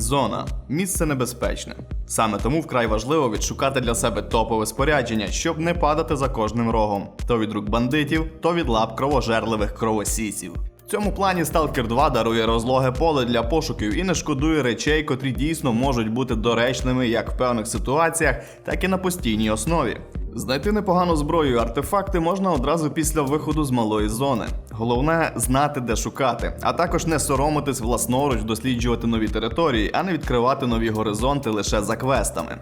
Зона місце небезпечне. Саме тому вкрай важливо відшукати для себе топове спорядження, щоб не падати за кожним рогом, то від рук бандитів, то від лап кровожерливих кровосісів. В цьому плані Stalker 2 дарує розлоге поле для пошуків і не шкодує речей, котрі дійсно можуть бути доречними як в певних ситуаціях, так і на постійній основі. Знайти непогану зброю і артефакти можна одразу після виходу з малої зони. Головне знати, де шукати, а також не соромитись власноруч досліджувати нові території, а не відкривати нові горизонти лише за квестами.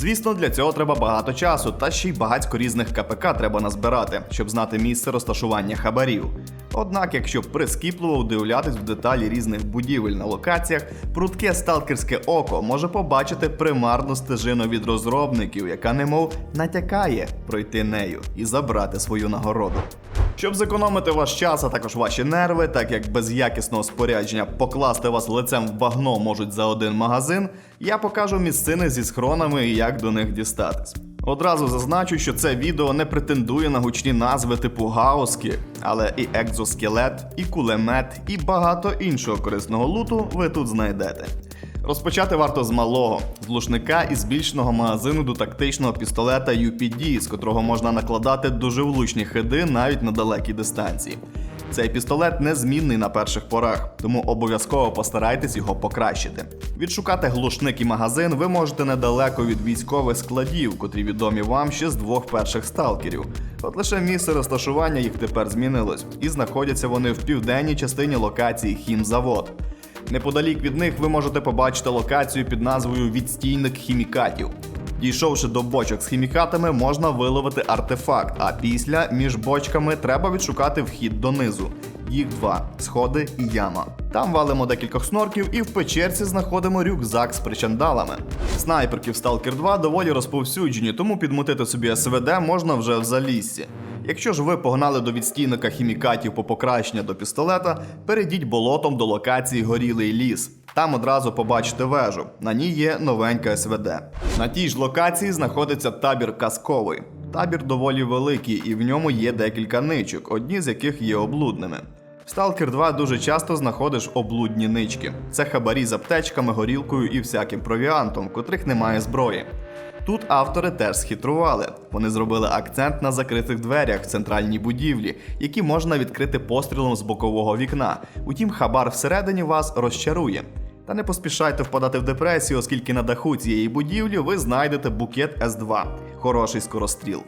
Звісно, для цього треба багато часу, та ще й багатько різних КПК треба назбирати, щоб знати місце розташування хабарів. Однак, якщо прискіпливо вдивлятись в деталі різних будівель на локаціях, прудке сталкерське око може побачити примарну стежину від розробників, яка немов натякає пройти нею і забрати свою нагороду. Щоб зекономити ваш час, а також ваші нерви, так як без якісного спорядження покласти вас лицем в багно можуть за один магазин, я покажу місцини зі схронами і як до них дістатись. Одразу зазначу, що це відео не претендує на гучні назви типу гаоски, але і екзоскелет, і кулемет, і багато іншого корисного луту ви тут знайдете. Розпочати варто з малого, з глушника і збільшеного магазину до тактичного пістолета UPD, з котрого можна накладати дуже влучні хиди навіть на далекій дистанції. Цей пістолет незмінний на перших порах, тому обов'язково постарайтесь його покращити. Відшукати глушник і магазин ви можете недалеко від військових складів, котрі відомі вам ще з двох перших сталкерів. От лише місце розташування їх тепер змінилось, і знаходяться вони в південній частині локації Хімзавод. Неподалік від них ви можете побачити локацію під назвою Відстійник хімікатів. Дійшовши до бочок з хімікатами, можна виловити артефакт, а після між бочками треба відшукати вхід донизу. Їх два сходи і яма. Там валимо декількох снорків і в печерці знаходимо рюкзак з причандалами. Снайперки в Stalker 2 доволі розповсюджені, тому підмутити собі СВД можна вже в заліссі. Якщо ж ви погнали до відстійника хімікатів по покращення до пістолета, перейдіть болотом до локації Горілий ліс. Там одразу побачите вежу. На ній є новенька СВД. На тій ж локації знаходиться табір казковий. Табір доволі великий, і в ньому є декілька ничок, одні з яких є облудними. В Stalker 2 дуже часто знаходиш облудні нички. Це хабарі з аптечками, горілкою і всяким провіантом, котрих немає зброї. Тут автори теж схитрували. Вони зробили акцент на закритих дверях в центральній будівлі, які можна відкрити пострілом з бокового вікна. Утім, хабар всередині вас розчарує. Та не поспішайте впадати в депресію, оскільки на даху цієї будівлі ви знайдете букет С2 хороший скоростріл.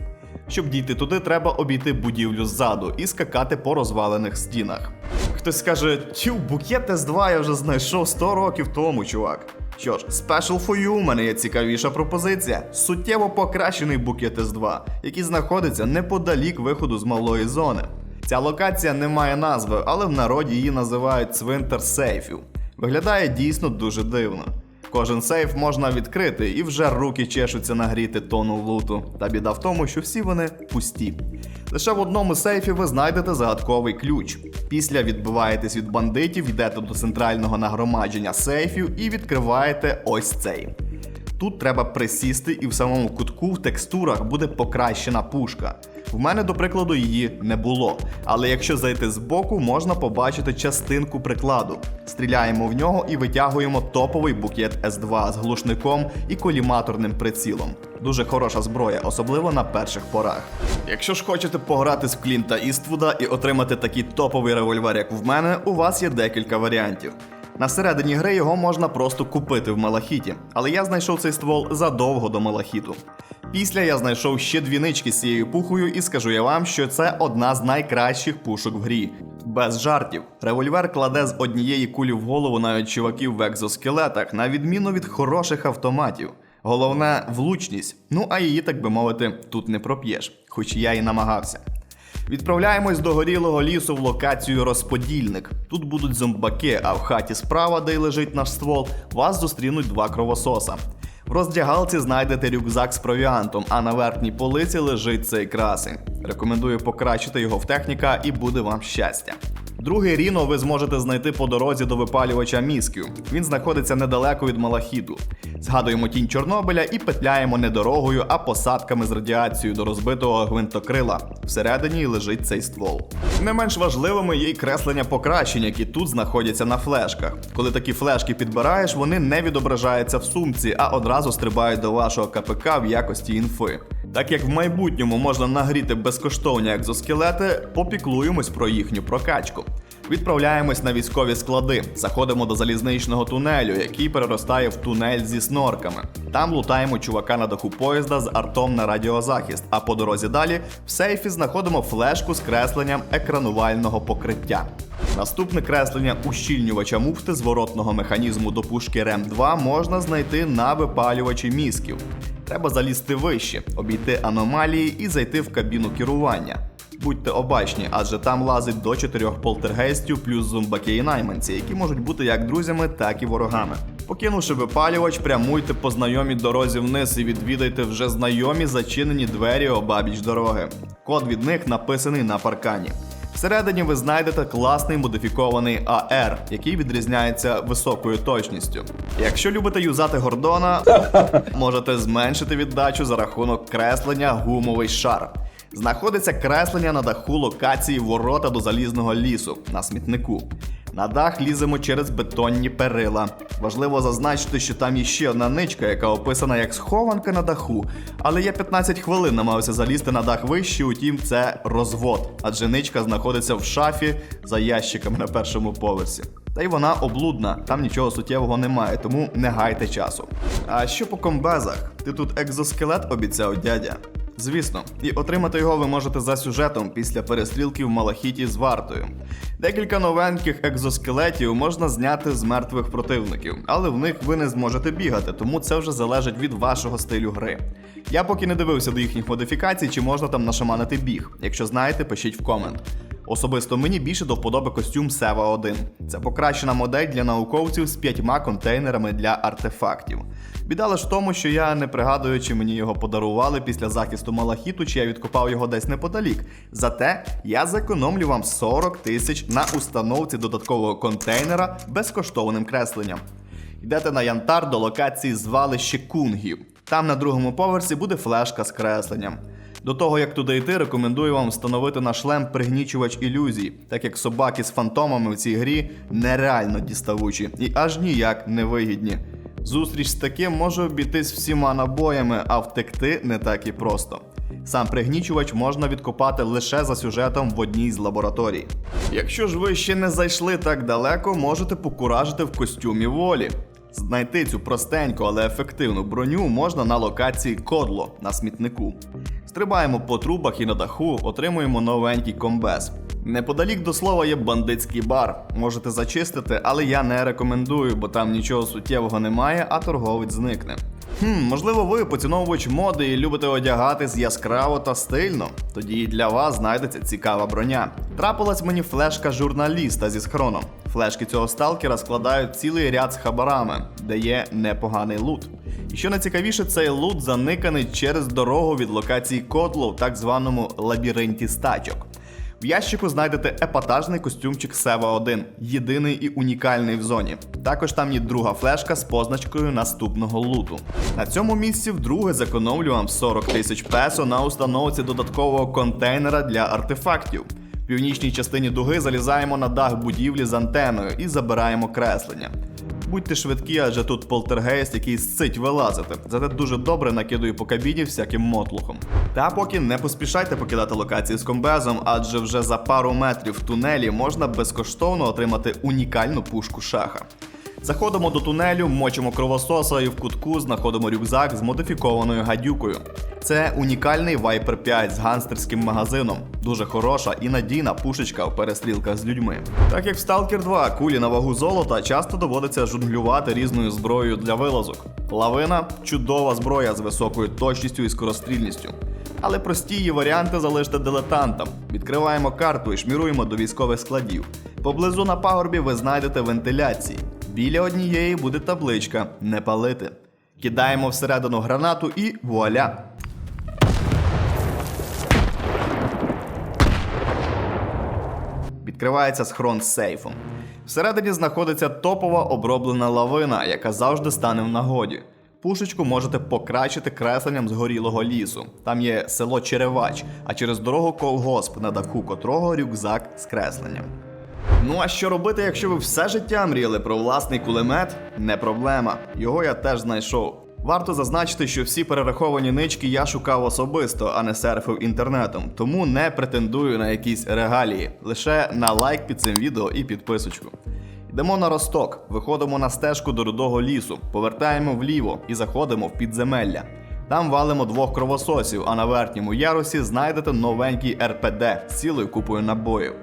Щоб дійти туди, треба обійти будівлю ззаду і скакати по розвалених стінах. Хтось скаже: тю, букет С2 я вже знайшов 100 років тому, чувак. Що ж, special for you, у мене є цікавіша пропозиція. Суттєво покращений букет С2, який знаходиться неподалік виходу з малої зони. Ця локація не має назви, але в народі її називають цвинтар сейфів. Виглядає дійсно дуже дивно. Кожен сейф можна відкрити, і вже руки чешуться нагріти тону луту. Та біда в тому, що всі вони пусті. Лише в одному сейфі ви знайдете загадковий ключ. Після відбиваєтесь від бандитів, йдете до центрального нагромадження сейфів і відкриваєте ось цей. Тут треба присісти, і в самому кутку в текстурах буде покращена пушка. В мене, до прикладу, її не було. Але якщо зайти збоку, можна побачити частинку прикладу. Стріляємо в нього і витягуємо топовий букет С2 з глушником і коліматорним прицілом. Дуже хороша зброя, особливо на перших порах. Якщо ж хочете пограти з Клінта Іствуда і отримати такий топовий револьвер, як в мене, у вас є декілька варіантів. На середині гри його можна просто купити в Малахіті, але я знайшов цей ствол задовго до Малахіту. Після я знайшов ще дві нички з цією пухою, і скажу я вам, що це одна з найкращих пушок в грі. Без жартів. Револьвер кладе з однієї кулі в голову навіть чуваків в екзоскелетах, на відміну від хороших автоматів. Головне влучність. Ну а її, так би мовити, тут не проп'єш, хоч я і намагався. Відправляємось до горілого лісу в локацію розподільник. Тут будуть зомбаки, а в хаті справа, де й лежить наш ствол, вас зустрінуть два кровососа. В роздягалці знайдете рюкзак з провіантом, а на верхній полиці лежить цей красень. Рекомендую покращити його в техніка і буде вам щастя. Другий Ріно ви зможете знайти по дорозі до випалювача місків. Він знаходиться недалеко від Малахіту. Згадуємо тінь Чорнобиля і петляємо не дорогою, а посадками з радіацією до розбитого гвинтокрила. Всередині лежить цей ствол. Не менш важливими є й креслення покращень, які тут знаходяться на флешках. Коли такі флешки підбираєш, вони не відображаються в сумці, а одразу стрибають до вашого КПК в якості інфи. Так як в майбутньому можна нагріти безкоштовні екзоскелети, попіклуємось про їхню прокачку. Відправляємось на військові склади, заходимо до залізничного тунелю, який переростає в тунель зі снорками. Там лутаємо чувака на даху поїзда з артом на радіозахист. А по дорозі далі в сейфі знаходимо флешку з кресленням екранувального покриття. Наступне креслення ущільнювача муфти зворотного механізму до пушки РЕМ 2 можна знайти на випалювачі мізків. Треба залізти вище, обійти аномалії і зайти в кабіну керування. Будьте обачні, адже там лазить до чотирьох полтергейстів плюс зомбаки і найманці, які можуть бути як друзями, так і ворогами. Покинувши випалювач, прямуйте по знайомій дорозі вниз і відвідайте вже знайомі зачинені двері обабіч дороги. Код від них написаний на паркані. Всередині ви знайдете класний модифікований AR, який відрізняється високою точністю. Якщо любите юзати Гордона, можете зменшити віддачу за рахунок креслення гумовий шар. Знаходиться креслення на даху локації ворота до залізного лісу на смітнику. На дах ліземо через бетонні перила. Важливо зазначити, що там є ще одна ничка, яка описана як схованка на даху. Але я 15 хвилин намагався залізти на дах вище, утім, це розвод, адже ничка знаходиться в шафі за ящиками на першому поверсі. Та й вона облудна, там нічого суттєвого немає, тому не гайте часу. А що по комбезах? Ти тут екзоскелет обіцяв дядя? Звісно, і отримати його ви можете за сюжетом після перестрілки в Малахіті з вартою. Декілька новеньких екзоскелетів можна зняти з мертвих противників, але в них ви не зможете бігати, тому це вже залежить від вашого стилю гри. Я поки не дивився до їхніх модифікацій, чи можна там нашаманити біг. Якщо знаєте, пишіть в комент. Особисто мені більше до вподоби костюм Сева 1. Це покращена модель для науковців з п'ятьма контейнерами для артефактів. Біда лиш в тому, що я не пригадую, чи мені його подарували після захисту Малахіту, чи я відкопав його десь неподалік. Зате я зекономлю вам 40 тисяч на установці додаткового контейнера безкоштовним кресленням. Йдете на янтар до локації звалище кунгів. Там на другому поверсі буде флешка з кресленням. До того як туди йти, рекомендую вам встановити на шлем пригнічувач ілюзій, так як собаки з фантомами в цій грі нереально діставучі і аж ніяк не вигідні. Зустріч з таким може обійтись всіма набоями, а втекти не так і просто. Сам пригнічувач можна відкопати лише за сюжетом в одній з лабораторій. Якщо ж ви ще не зайшли так далеко, можете покуражити в костюмі волі. Знайти цю простеньку, але ефективну броню можна на локації Кодло на смітнику. Стрибаємо по трубах і на даху, отримуємо новенький комбез. Неподалік до слова є бандитський бар. Можете зачистити, але я не рекомендую, бо там нічого суттєвого немає, а торговець зникне. Хм, можливо, ви поціновувач моди і любите одягатись яскраво та стильно. Тоді і для вас знайдеться цікава броня. Трапилась мені флешка журналіста зі схроном. Флешки цього сталкера складають цілий ряд з хабарами, де є непоганий лут. І що найцікавіше, цей лут заниканий через дорогу від локації Котло в так званому лабіринті стачок. В ящику знайдете епатажний костюмчик Сева 1, єдиний і унікальний в зоні. Також там є друга флешка з позначкою наступного луту. На цьому місці вдруге зекономлю вам 40 тисяч песо на установці додаткового контейнера для артефактів. В північній частині дуги залізаємо на дах будівлі з антеною і забираємо креслення. Будьте швидкі, адже тут полтергейст, який сцить вилазити. Зате дуже добре накидує по кабіні всяким мотлухом. Та поки не поспішайте покидати локації з комбезом, адже вже за пару метрів в тунелі можна безкоштовно отримати унікальну пушку шаха. Заходимо до тунелю, мочимо кровососа і в кутку знаходимо рюкзак з модифікованою гадюкою. Це унікальний Viper 5 з ганстерським магазином. Дуже хороша і надійна пушечка в перестрілках з людьми. Так як в Stalker 2 кулі на вагу золота часто доводиться жонглювати різною зброєю для вилазок. Лавина чудова зброя з високою точністю і скорострільністю. Але прості її варіанти залиште дилетантам. Відкриваємо карту і шміруємо до військових складів. Поблизу на пагорбі ви знайдете вентиляції. Біля однієї буде табличка Не палити. Кидаємо всередину гранату і вуаля! Відкривається схрон з сейфом. Всередині знаходиться топова оброблена лавина, яка завжди стане в нагоді. Пушечку можете покращити кресленням згорілого лісу. Там є село Черевач, а через дорогу колгосп, на даху котрого рюкзак з кресленням. Ну а що робити, якщо ви все життя мріяли про власний кулемет? Не проблема. Його я теж знайшов. Варто зазначити, що всі перераховані нички я шукав особисто, а не серфив інтернетом, тому не претендую на якісь регалії, лише на лайк під цим відео і підписочку. Йдемо на росток, виходимо на стежку до рудого лісу, повертаємо вліво і заходимо в підземелля. Там валимо двох кровососів, а на верхньому ярусі знайдете новенький РПД з цілою купою набоїв.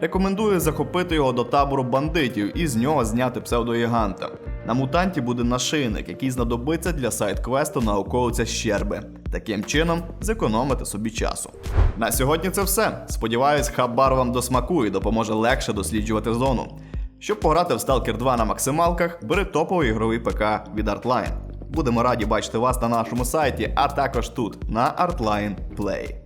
Рекомендую захопити його до табору бандитів і з нього зняти псевдогіганта. На мутанті буде нашийник, який знадобиться для сайт-квесту на околицях щерби. Таким чином зекономити собі часу. На сьогодні це все. Сподіваюсь, хабар вам до смаку і допоможе легше досліджувати зону. Щоб пограти в Stalker 2 на максималках, бери топовий ігровий ПК від Artline. Будемо раді бачити вас на нашому сайті, а також тут, на Artline Play.